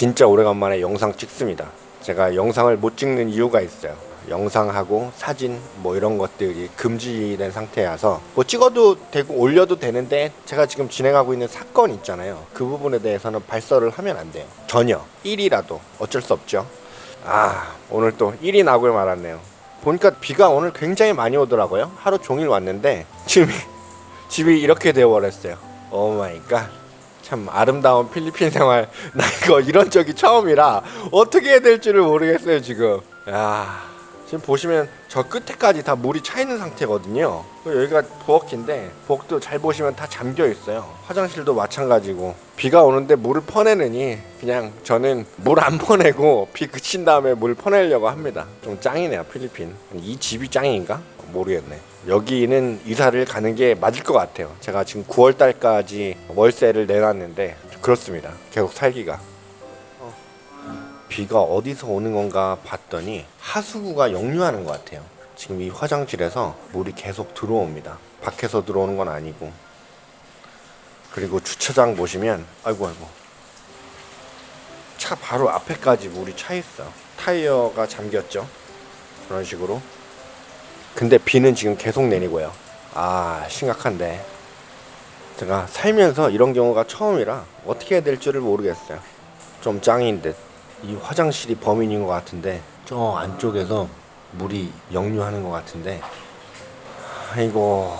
진짜 오래간만에 영상 찍습니다. 제가 영상을 못 찍는 이유가 있어요. 영상하고 사진 뭐 이런 것들이 금지된 상태라서 뭐 찍어도 되고 올려도 되는데 제가 지금 진행하고 있는 사건 있잖아요. 그 부분에 대해서는 발설을 하면 안 돼요. 전혀 1이라도 어쩔 수 없죠. 아 오늘 또 1이 나고를 말았네요. 보니까 비가 오늘 굉장히 많이 오더라고요. 하루 종일 왔는데 지금 집이 이렇게 되어버렸어요. 오 마이 갓. 참 아름다운 필리핀 생활 나 이거 이런 적이 처음이라 어떻게 해야 될지를 모르겠어요 지금. 야 지금 보시면 저 끝에까지 다 물이 차 있는 상태거든요. 여기가 부엌인데 부엌도 잘 보시면 다 잠겨 있어요. 화장실도 마찬가지고 비가 오는데 물을 퍼내느니 그냥 저는 물 안 퍼내고 비 그친 다음에 물 퍼내려고 합니다. 좀 짱이네요 필리핀. 이 집이 짱인가? 모르겠네. 여기는 이사를 가는 게 맞을 것 같아요. 제가 지금 9월 달까지 월세를 내놨는데 그렇습니다. 계속 살기가. 비가 어디서 오는 건가 봤더니 하수구가 역류하는 것 같아요. 지금 이 화장실에서 물이 계속 들어옵니다. 밖에서 들어오는 건 아니고. 그리고 주차장 보시면 아이고 아이고 차 바로 앞에까지 물이 차 있어. 타이어가 잠겼죠. 그런 식으로. 근데 비는 지금 계속 내리고요. 아 심각한데. 제가 살면서 이런 경우가 처음이라 어떻게 해야 될지를 모르겠어요. 좀 짱인 듯. 이 화장실이 범인인 것 같은데 저 안쪽에서 물이 역류하는 것 같은데 아이고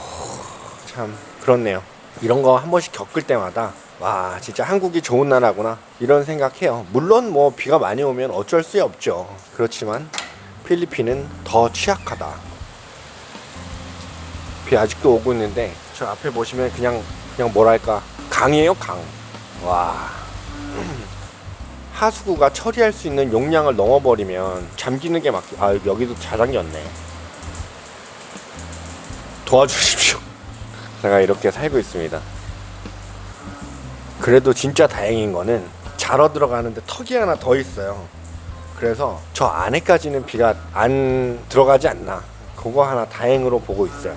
참 그렇네요 이런 거 한 번씩 겪을 때마다 와 진짜 한국이 좋은 나라구나 이런 생각해요 물론 뭐 비가 많이 오면 어쩔 수 없죠 그렇지만 필리핀은 더 취약하다 비 아직도 오고 있는데 저 앞에 보시면 그냥 그냥 뭐랄까 강이에요 강 와 하수구가 처리할 수 있는 용량을 넘어버리면 잠기는 게 맞기. 아 여기도 잘 잠겼네. 도와주십시오. 제가 이렇게 살고 있습니다. 그래도 진짜 다행인 거는 자러 들어가는데 턱이 하나 더 있어요. 그래서 저 안에까지는 비가 안 들어가지 않나. 그거 하나 다행으로 보고 있어요.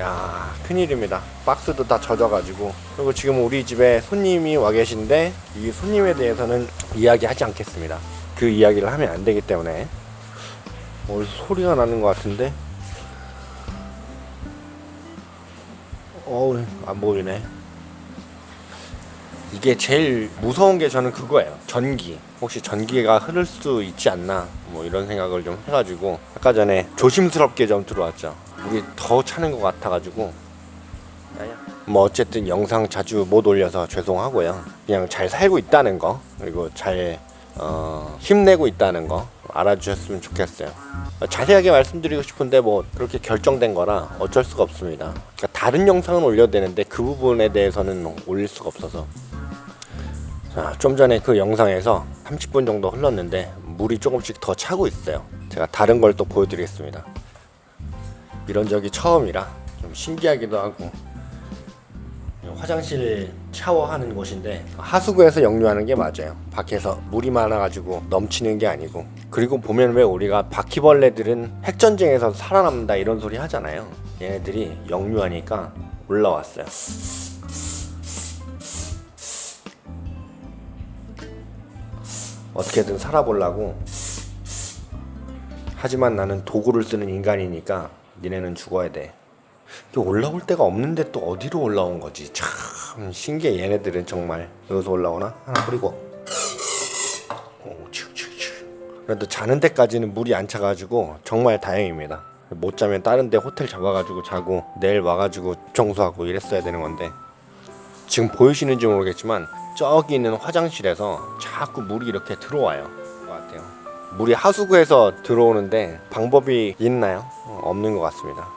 야 큰일입니다. 박스도 다 젖어가지고 그리고 지금 우리 집에 손님이 와 계신데 이 손님에 대해서는 이야기하지 않겠습니다. 그 이야기를 하면 안 되기 때문에 어디서 소리가 나는 것 같은데 어우 안 보이네. 이게 제일 무서운 게 저는 그거예요. 전기. 혹시 전기가 흐를 수 있지 않나 뭐 이런 생각을 좀 해가지고 아까 전에 조심스럽게 좀 들어왔죠. 물이 더 차는 것 같아가지고 뭐 어쨌든 영상 자주 못 올려서 죄송하고요. 그냥 잘 살고 있다는 거 그리고 잘 어, 힘내고 있다는 거 알아주셨으면 좋겠어요. 자세하게 말씀드리고 싶은데 뭐 그렇게 결정된 거라 어쩔 수가 없습니다. 그러니까 다른 영상은 올려야 되는데 그 부분에 대해서는 올릴 수가 없어서 자, 좀 전에 그 영상에서 30분 정도 흘렀는데 물이 조금씩 더 차고 있어요. 제가 다른 걸 또 보여드리겠습니다. 이런 적이 처음이라 좀 신기하기도 하고 화장실 샤워하는 곳인데 하수구에서 역류하는 게 맞아요. 밖에서 물이 많아가지고 넘치는 게 아니고 그리고 보면 왜 우리가 바퀴벌레들은 핵전쟁에서 살아남는다 이런 소리 하잖아요. 얘네들이 역류하니까 올라왔어요. 어떻게든 살아보려고 하지만 나는 도구를 쓰는 인간이니까 니네는 죽어야 돼. 올라올 데가 없는데 또 어디로 올라온 거지? 참 신기해 얘네들은 정말 여기서 올라오나? 하나 뿌리고 오, 치우 치우 치우. 그래도 자는 데까지는 물이 안 차가지고 정말 다행입니다. 못 자면 다른 데 호텔 잡아가지고 자고 내일 와가지고 청소하고 이랬어야 되는 건데 지금 보이시는지 모르겠지만 저기 있는 화장실에서 자꾸 물이 이렇게 들어와요. 것 같아요. 물이 하수구에서 들어오는데 방법이 있나요? 어, 없는 것 같습니다.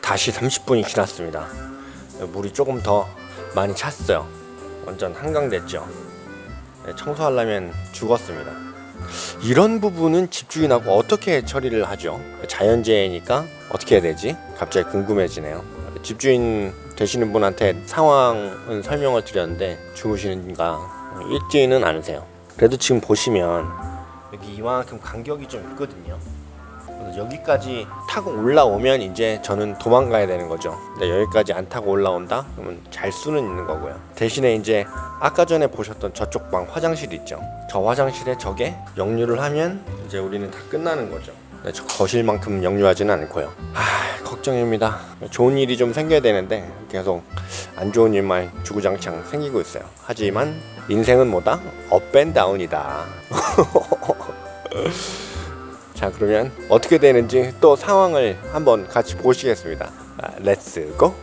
다시 30분이 지났습니다. 물이 조금 더 많이 찼어요. 완전 한강됐죠. 네, 청소하려면 죽었습니다. 이런 부분은 집주인 하고 어떻게 처리를 하죠? 자연재해니까 어떻게 해야 되지? 갑자기 궁금해지네요. 집주인 되시는 분한테 상황은 설명을 드렸는데 주무시는가 읽지는 않으세요. 그래도 지금 보시면 여기 이만큼 간격이 좀 있거든요. 여기까지 타고 올라오면 이제 저는 도망가야 되는 거죠. 여기까지 안 타고 올라온다? 그러면 잘 수는 있는 거고요. 대신에 이제 아까 전에 보셨던 저쪽 방 화장실 있죠. 저 화장실에 저게 역류를 하면 이제 우리는 다 끝나는 거죠. 저 거실만큼 역류하지는 않고요. 아 걱정입니다. 좋은 일이 좀 생겨야 되는데 계속 안 좋은 일만 주구장창 생기고 있어요. 하지만 인생은 뭐다? 업앤다운이다. 자 그러면 어떻게 되는지 또 상황을 한번 같이 보시겠습니다. 아, 렛츠 고.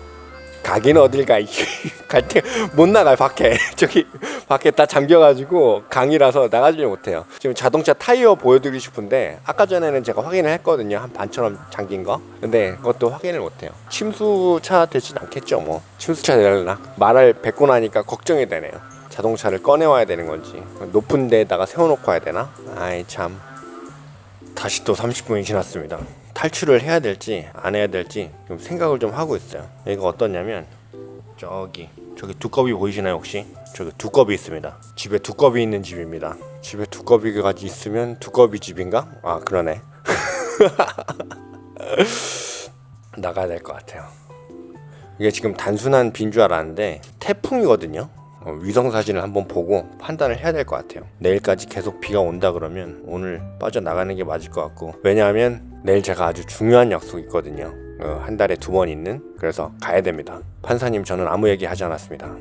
가긴 어딜 가? 갈때 못 나가요 밖에 저기 밖에 다 잠겨가지고 강이라서 나가지 못해요. 지금 자동차 타이어 보여드리고 싶은데 아까 전에는 제가 확인을 했거든요 한 반처럼 잠긴 거. 근데 그것도 확인을 못해요. 침수차 되진 않겠죠 뭐. 침수차 되려나? 말을 뱉고 나니까 걱정이 되네요. 자동차를 꺼내와야 되는 건지 높은 데다가 세워놓고 와야 되나? 아이 참. 다시 또 30분이 지났습니다. 탈출을 해야 될지 안 해야 될지 좀 생각을 좀 하고 있어요. 여기가 어떠냐면 저기 저기 두꺼비 보이시나요 혹시? 저기 두꺼비 있습니다. 집에 두꺼비 있는 집입니다. 집에 두꺼비가 있으면 두꺼비 집인가? 아 그러네. 나가야 될 것 같아요. 이게 지금 단순한 빈 줄 알았는데 태풍이거든요. 어, 위성 사진을 한번 보고 판단을 해야 될 것 같아요. 내일까지 계속 비가 온다 그러면 오늘 빠져나가는 게 맞을 것 같고 왜냐하면 내일 제가 아주 중요한 약속이 있거든요. 어, 한 달에 두 번 있는 그래서 가야 됩니다. 판사님 저는 아무 얘기 하지 않았습니다.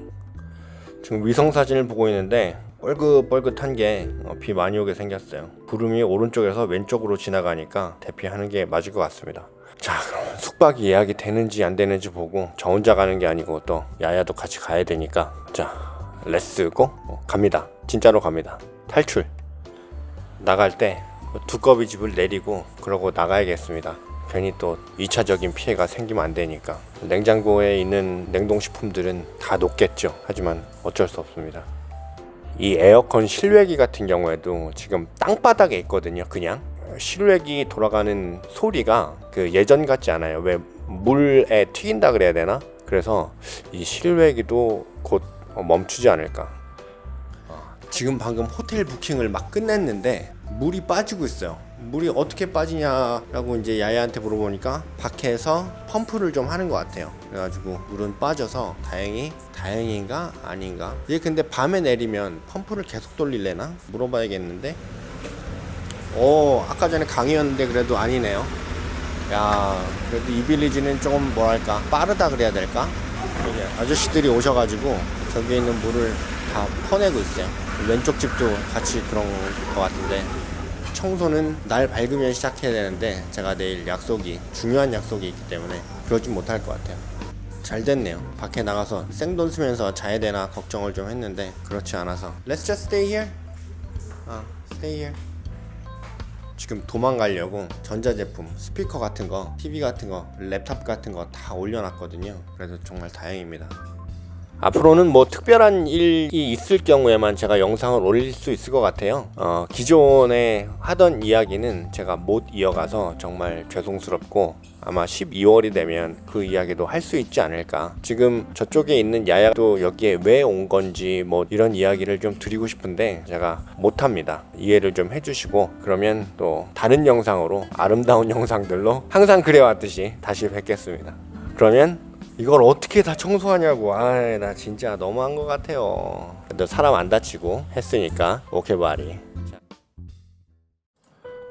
지금 위성 사진을 보고 있는데 뻘긋뻘긋한 게 어, 비 많이 오게 생겼어요. 구름이 오른쪽에서 왼쪽으로 지나가니까 대피하는 게 맞을 것 같습니다. 자 그럼 숙박이 예약이 되는지 안 되는지 보고 저 혼자 가는 게 아니고 또 야야도 같이 가야 되니까 자 렛츠고 어, 갑니다. 진짜로 갑니다. 탈출. 나갈 때 두꺼비 집을 내리고 그러고 나가야겠습니다. 괜히 또 2차적인 피해가 생기면 안 되니까 냉장고에 있는 냉동식품들은 다 녹겠죠. 하지만 어쩔 수 없습니다. 이 에어컨 실외기 같은 경우에도 지금 땅바닥에 있거든요. 그냥 실외기 돌아가는 소리가 그 예전 같지 않아요. 왜 물에 튀긴다 그래야 되나? 그래서 이 실외기도 곧 멈추지 않을까. 지금 방금 호텔 부킹을 막 끝냈는데 물이 빠지고 있어요. 물이 어떻게 빠지냐라고 이제 야야한테 물어보니까 밖에서 펌프를 좀 하는 것 같아요. 그래가지고 물은 빠져서 다행히 다행인가 아닌가. 이게 근데 밤에 내리면 펌프를 계속 돌릴래나 물어봐야겠는데. 오 아까 전에 강이었는데 그래도 아니네요. 야 그래도 이 빌리지는 조금 뭐랄까 빠르다 그래야 될까? 아저씨들이 오셔가지고 저기에 있는 물을 다 퍼내고 있어요. 왼쪽 집도 같이 그런 것 같은데 청소는 날 밝으면 시작해야 되는데 제가 내일 약속이 중요한 약속이 있기 때문에 그러진 못할 것 같아요. 잘 됐네요. 밖에 나가서 생돈 쓰면서 자야 되나 걱정을 좀 했는데 그렇지 않아서 Let's just stay here. 아, stay here. 지금 도망가려고 전자제품, 스피커 같은 거, TV 같은 거, 랩탑 같은 거 다 올려놨거든요. 그래서 정말 다행입니다. 앞으로는 뭐 특별한 일이 있을 경우에만 제가 영상을 올릴 수 있을 것 같아요. 어, 기존에 하던 이야기는 제가 못 이어가서 정말 죄송스럽고 아마 12월이 되면 그 이야기도 할 수 있지 않을까. 지금 저쪽에 있는 야야도 여기에 왜 온 건지 뭐 이런 이야기를 좀 드리고 싶은데 제가 못합니다. 이해를 좀 해주시고 그러면 또 다른 영상으로 아름다운 영상들로 항상 그래왔듯이 다시 뵙겠습니다. 그러면 이걸 어떻게 다 청소하냐고. 아, 나 진짜 너무한 것 같아요. 근데 사람 안 다치고 했으니까 오케이 바리.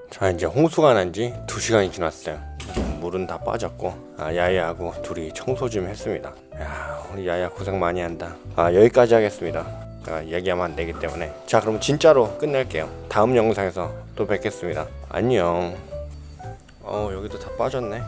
자 이제 홍수가 난 지 2시간이 지났어요. 물은 다 빠졌고 아, 야야하고 둘이 청소 좀 했습니다. 야 우리 야야 고생 많이 한다. 아 여기까지 하겠습니다. 제가 얘기하면 안 되기 때문에 자 그럼 진짜로 끝낼게요. 다음 영상에서 또 뵙겠습니다. 안녕. 어 여기도 다 빠졌네.